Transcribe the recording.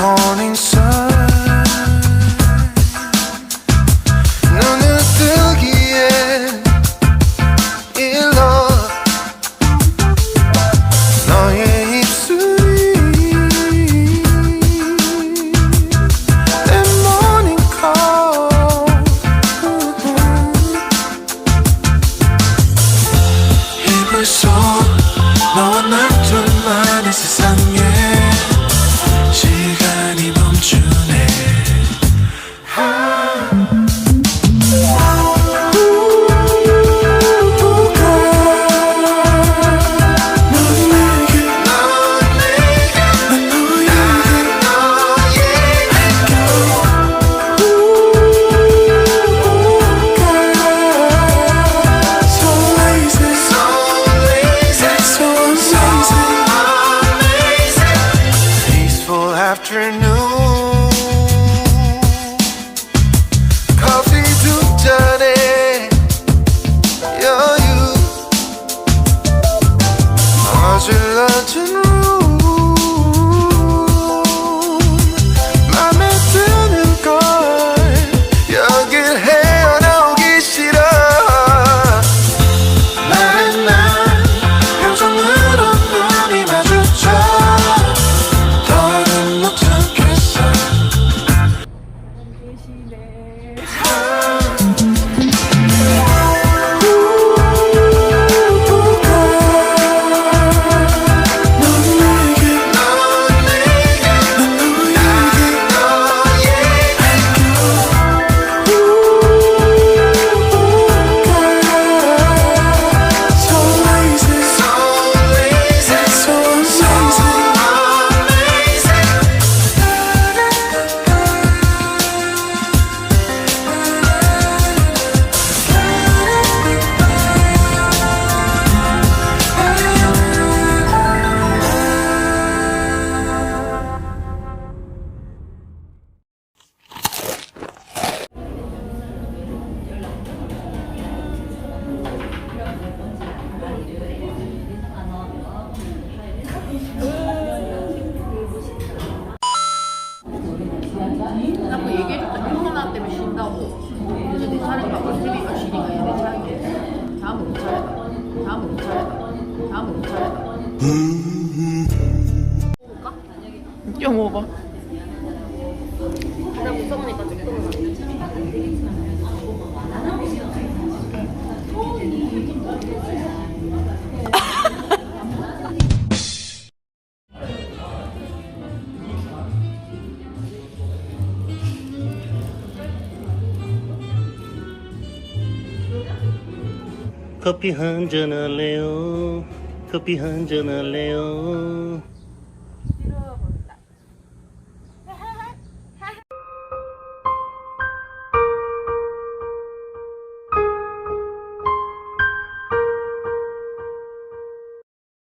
morning sun bom. 나그 얘기해줬잖아. 코로나 때문에 쉰다고. 그래서 내 차례가 TV가 쉬니까 얘내 차례인데. 다음은 우리 차례다. 다음은 우리 차례다. 다음은 우리 차례다. 야 먹어봐 가장 무서우니까 조금은 커피 한 잔 할래요? 커피 한 잔 할래요?